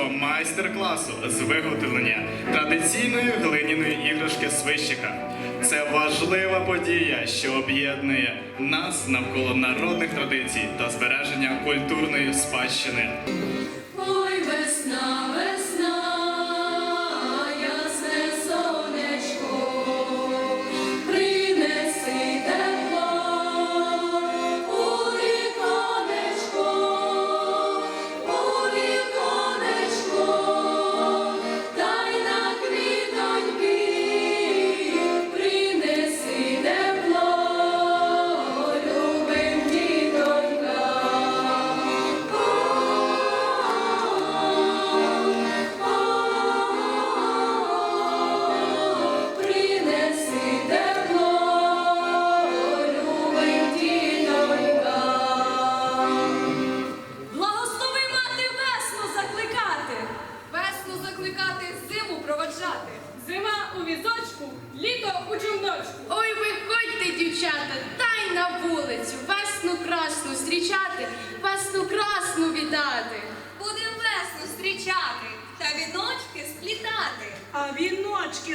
наймасовішого майстер-класу з виготовлення традиційної глиняної іграшки свищика. Це важлива подія, що об'єднує нас навколо народних традицій та збереження культурної спадщини.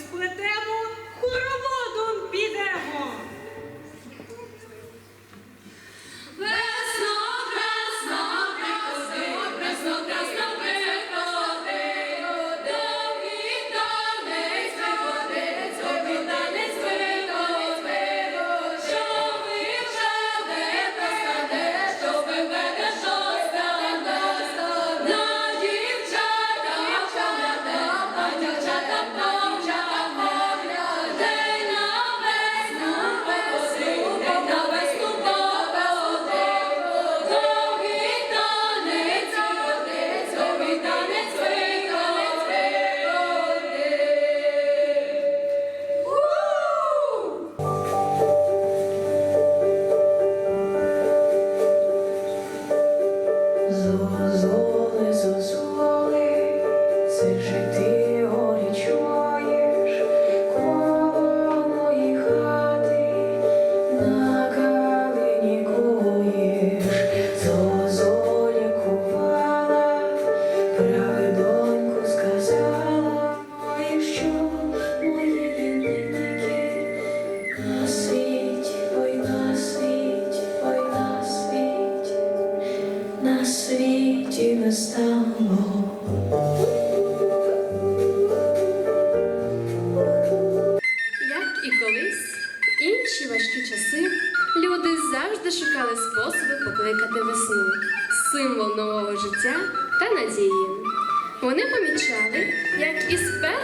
Сплетемо, хороводом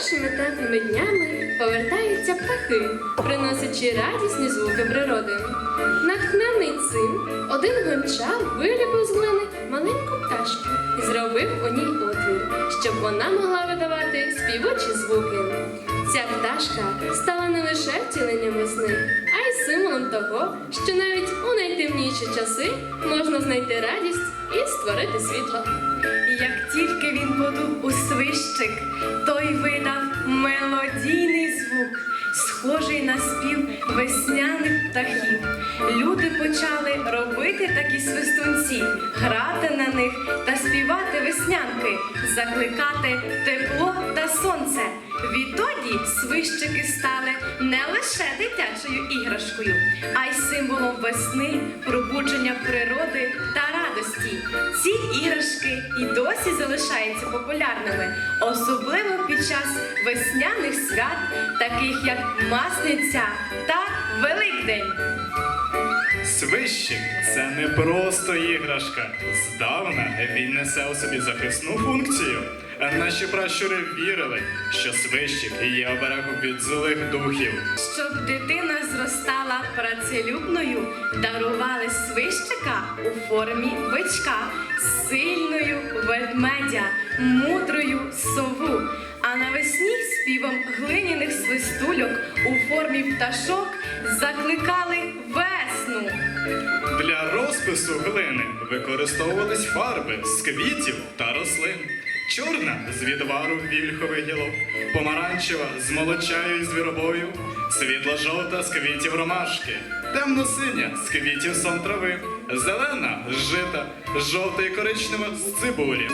першими теплими днями повертаються птахи, приносячи радісні звуки природи. Натхнений цим, один гончар виліпив з глини маленьку пташку і зробив у ній отвір, щоб вона могла видавати співучі звуки. Ця пташка стала не лише втіленням весни, а й символом того, що навіть у найтемніші часи можна знайти радість і створити світло. Як тільки він подув у свищик, той видав мелодійний звук, схожий на спів весняних птахів. Люди почали робити такі свистунці, грати на них та співати веснянки, закликати тепло та сонце. Відтоді свищики стали не лише дитячою іграшкою, а й символом весни, пробудження природи та. Ці іграшки і досі залишаються популярними, особливо під час весняних свят, таких як Масниця та Великдень. Свищик це не просто іграшка. Здавна він несе у собі захисну функцію. Наші пращури вірили, що свищик є оберегом від злих духів. Щоб дитина зростала працелюбною, дарували свищика у формі бичка, сильною ведмедя, мудрою сову. А навесні співом глиняних свистульок у формі пташок закликали весну. Для розпису глини використовувались фарби з квітів та рослин. Чорна з відвару вільхових гілок, помаранчева з молочаю і звіробою, світло-жовта з квітів ромашки, темно-синя з квітів сон трави, зелена з жита, жовта і коричнева з цибулі.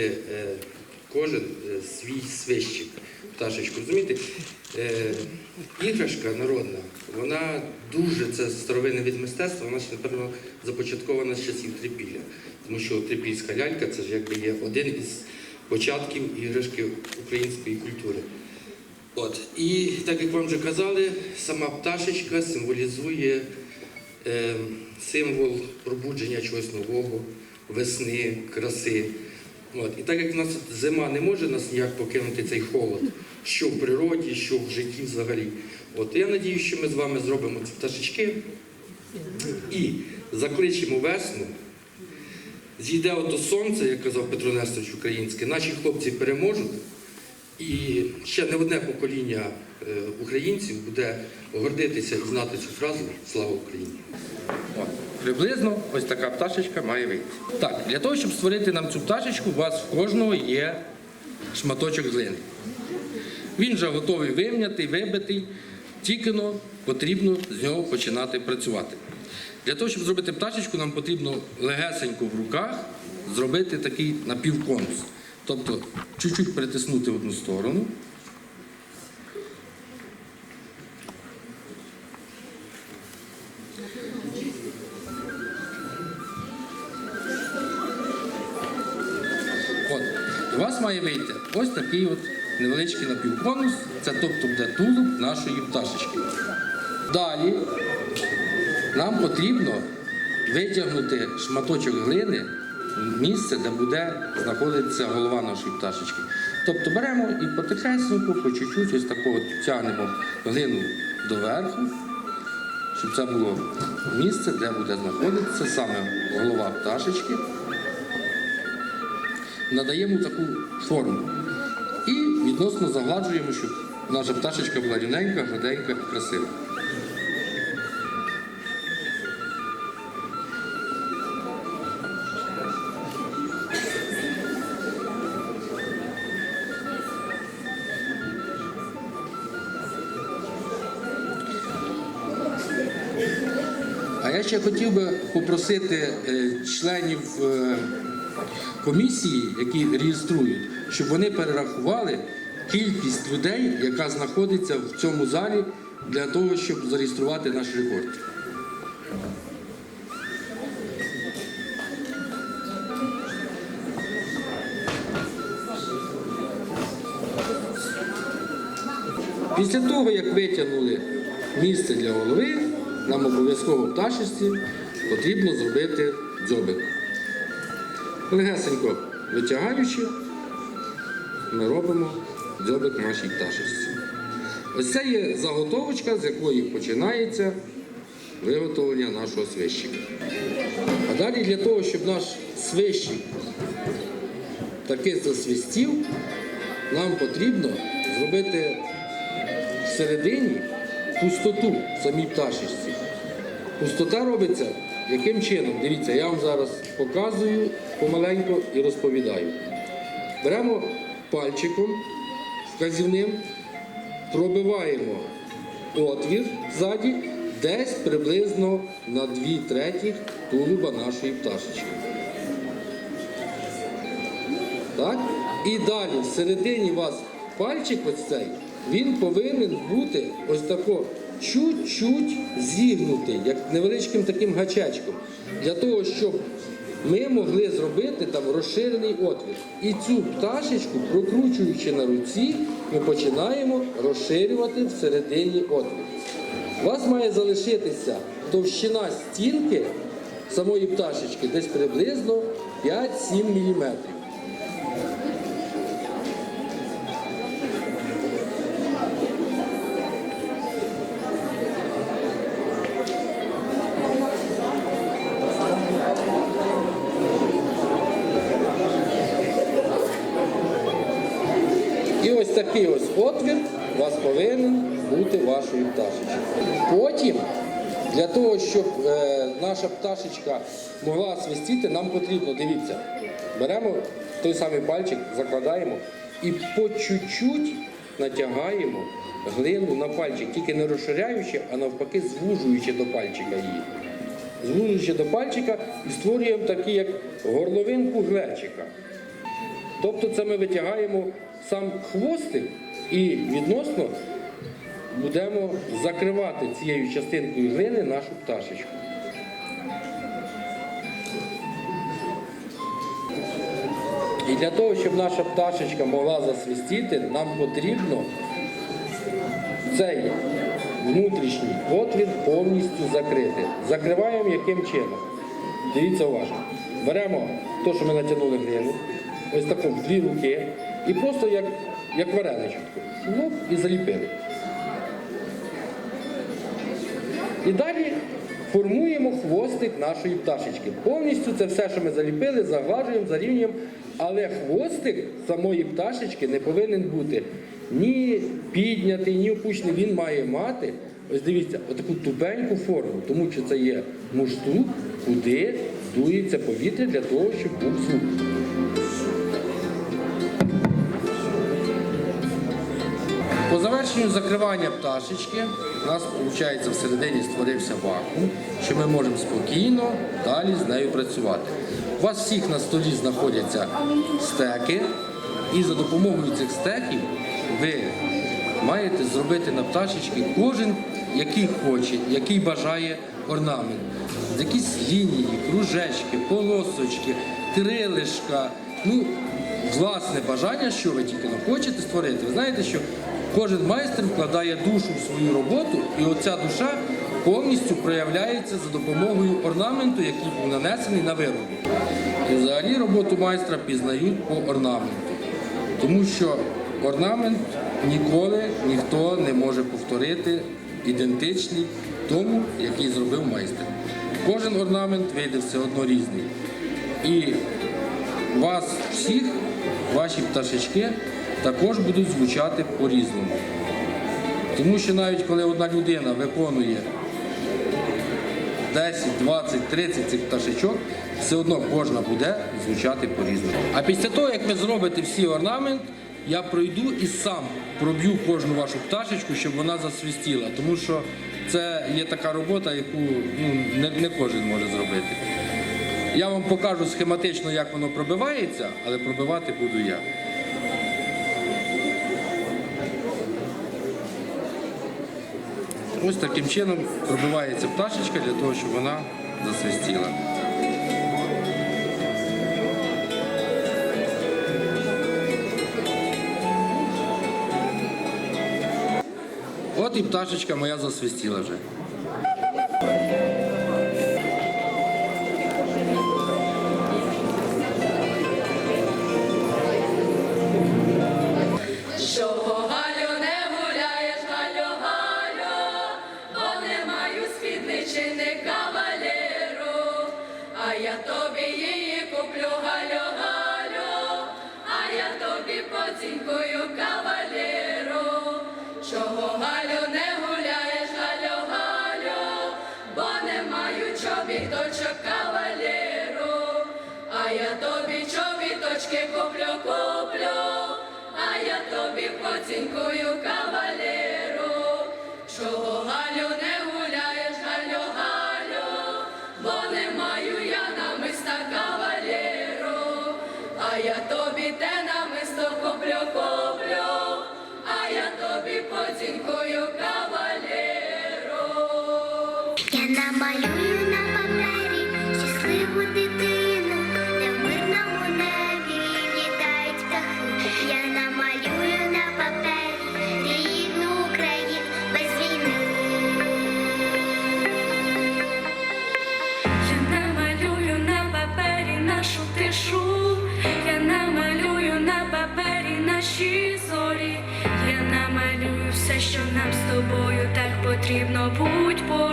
Зробити е, кожен е, свій свищик, пташечку. Розумієте? Е, іграшка народна, вона дуже це старовинне від мистецтва, вона ще, напевно, започаткована з часів трипілля. Тому що трипільська лялька це ж якби є один із початків іграшки української культури. От. І так як вам вже казали, сама пташечка символізує е, символ пробудження чогось нового, весни, краси. От. І так як в нас зима не може нас ніяк покинути цей холод, що в природі, що в житті взагалі. От. Я надію, що ми з вами зробимо ці пташечки і закличемо весну. Зійде ото сонце, як казав Петро Несторович українське, наші хлопці переможуть. І ще не одне покоління е, українців буде гордитися і знати цю фразу Слава Україні. Приблизно ось така пташечка має вийти. Так, для того, щоб створити нам цю пташечку, у вас в кожного є шматочок глини. Він вже готовий вим'ятий, вибитий, тільки потрібно з нього починати працювати. Для того, щоб зробити пташечку, нам потрібно легесенько в руках зробити такий напівконус. Тобто чуть-чуть притиснути в одну сторону. Ось такий от невеличкий напівконус. Це тобто буде тулуб нашої пташечки. Далі нам потрібно витягнути шматочок глини в місце, де буде знаходитися голова нашої пташечки. Тобто беремо і потихесенько, по чуть-чуть, ось такого тягнемо глину доверху, щоб це було місце, де буде знаходитися саме голова пташечки. Надаємо таку форму. І відносно загладжуємо, щоб наша пташечка була рівненька, гладенька і красива. А я ще хотів би попросити е, членів е, комісії, які реєструють, щоб вони перерахували кількість людей, яка знаходиться в цьому залі для того, щоб зареєструвати наш рекорд. Після того, як витягнули місце для голови, нам обов'язково в пташечці потрібно зробити дзьобик. Легесенько витягаючи, ми робимо дзьобик нашій пташечці. Ось це є заготовочка, з якої починається виготовлення нашого свищика. А далі для того, щоб наш свищик таки засвистів, нам потрібно зробити всередині пустоту в самій пташечці. Пустота робиться яким чином? Дивіться, я вам зараз показую помаленьку і розповідаю. Беремо пальчиком вказівним, пробиваємо отвір ззаді, десь приблизно на 2 третіх тулуба нашої пташечки. Так? І далі всередині у вас пальчик ось цей, він повинен бути ось тако чуть-чуть зігнутий, як невеличким таким гачечком, для того, щоб ми могли зробити там розширений отвір. І цю пташечку, прокручуючи на руці, ми починаємо розширювати всередині отвір. У вас має залишитися товщина стінки самої пташечки десь приблизно 5-7 мм. Такий ось отвір у вас повинен бути вашою пташечкою. Потім, для того, щоб е, наша пташечка могла свистіти, нам потрібно, дивіться, беремо той самий пальчик, закладаємо і по чуть-чуть натягаємо глину на пальчик, тільки не розширяючи, а навпаки звужуючи до пальчика її. Звужуючи до пальчика і створюємо такий, як горловинку глечика. Тобто це ми витягаємо сам хвостик і відносно будемо закривати цією частинкою глини нашу пташечку. І для того, щоб наша пташечка могла засвистіти, нам потрібно цей внутрішній отвір повністю закрити. Закриваємо яким чином? Дивіться уважно. Беремо те, що ми натягнули глину, ось таку в дві руки, і просто як, як вареничку. Ну, і заліпили. І далі формуємо хвостик нашої пташечки. Повністю це все, що ми заліпили, заглажуємо, зарівнюємо. Але хвостик самої пташечки не повинен бути ні піднятий, ні опущений. Він має мати, ось дивіться, отаку тупеньку форму, тому що це є муштук, куди дується повітря для того, щоб був звук. Завершенню закривання пташечки у нас, виходить, всередині створився вакуум, що ми можемо спокійно далі з нею працювати. У вас всіх на столі знаходяться стеки, і за допомогою цих стеків ви маєте зробити на пташечки кожен, який хоче, який бажає орнамент. Якісь лінії, кружечки, полосочки, крилишка. Ну, власне бажання, що ви тільки хочете створити. Ви знаєте, що кожен майстер вкладає душу в свою роботу, і оця душа повністю проявляється за допомогою орнаменту, який був нанесений на виробі. І взагалі роботу майстра пізнають по орнаменту. Тому що орнамент ніколи ніхто не може повторити ідентичний тому, який зробив майстер. Кожен орнамент вийде все одно різний. І вас всіх, ваші пташечки, також будуть звучати по-різному. Тому що навіть коли одна людина виконує 10, 20, 30 цих пташечок, все одно кожна буде звучати по-різному. А після того, як ви зробите всі орнамент, я пройду і сам проб'ю кожну вашу пташечку, щоб вона засвістіла. Тому що це є така робота, яку ну, не, не кожен може зробити. Я вам покажу схематично, як воно пробивається, але пробивати буду я. Ось таким чином пробивається пташечка для того, щоб вона засвистіла. От і пташечка моя засвистіла вже. Чобіточок кавалеру, а я тобі чобіточки куплю, куплю. А я тобі поцінкую кавалеру, чого Галю не гуляєш, Галю, Галю, бо не маю я намиста кавалеру, а я тобі те намисто куплю, куплю, тобі потінькою кавалєро. Що нам з тобою так потрібно. Будь поруч,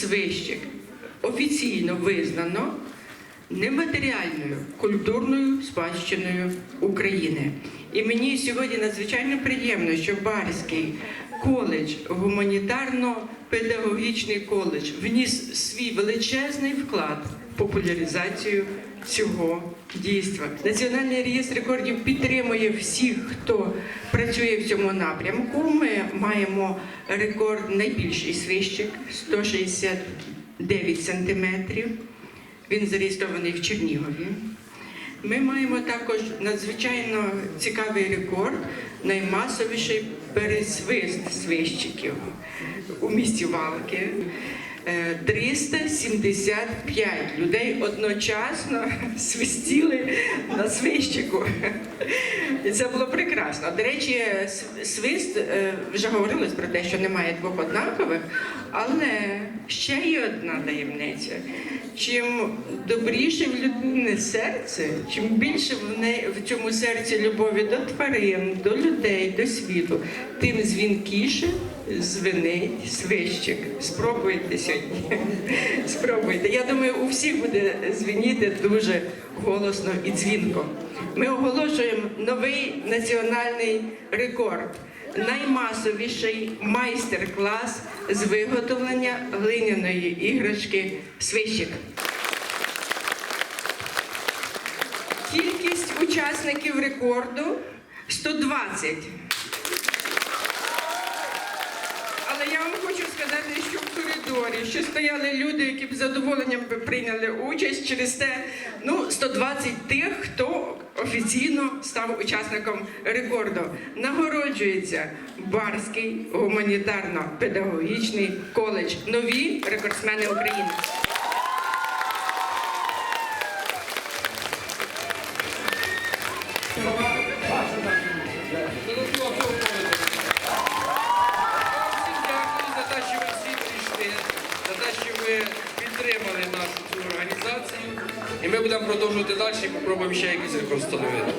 свищик офіційно визнано нематеріальною культурною спадщиною України. І мені сьогодні надзвичайно приємно, що Барський коледж, гуманітарно-педагогічний коледж, вніс свій величезний вклад в популяризацію цього дійства. Національний реєстр рекордів підтримує всіх, хто працює в цьому напрямку. Ми маємо рекорд найбільший свищик 169 сантиметрів. Він зареєстрований в Чернігові. Ми маємо також надзвичайно цікавий рекорд наймасовіший пересвист свищиків у місті Валки. Е, 375 людей одночасно свистіли на свищику. І це було прекрасно. До речі, свист е, вже говорилось про те, що немає двох однакових, але ще є одна таємниця. Чим добріше в людини серце, чим більше в неї в цьому серці любові до тварин, до людей, до світу, тим дзвінкіше звенить свищик. Спробуйте сьогодні. Спробуйте. Я думаю, у всіх буде дзвеніти дуже голосно і дзвінко. Ми оголошуємо новий національний рекорд. Наймасовіший майстер-клас з виготовлення глиняної іграшки свищик. Кількість учасників рекорду 120. Але я вам хочу сказати, що в коридорі що стояли люди, які б з задоволенням би прийняли участь через те, ну, 120 тих, хто офіційно став учасником рекорду. Нагороджується Барський гуманітарно-педагогічний коледж. Нові рекордсмени України. продовжувати далі і спробуємо ще якийсь рекорд встановити.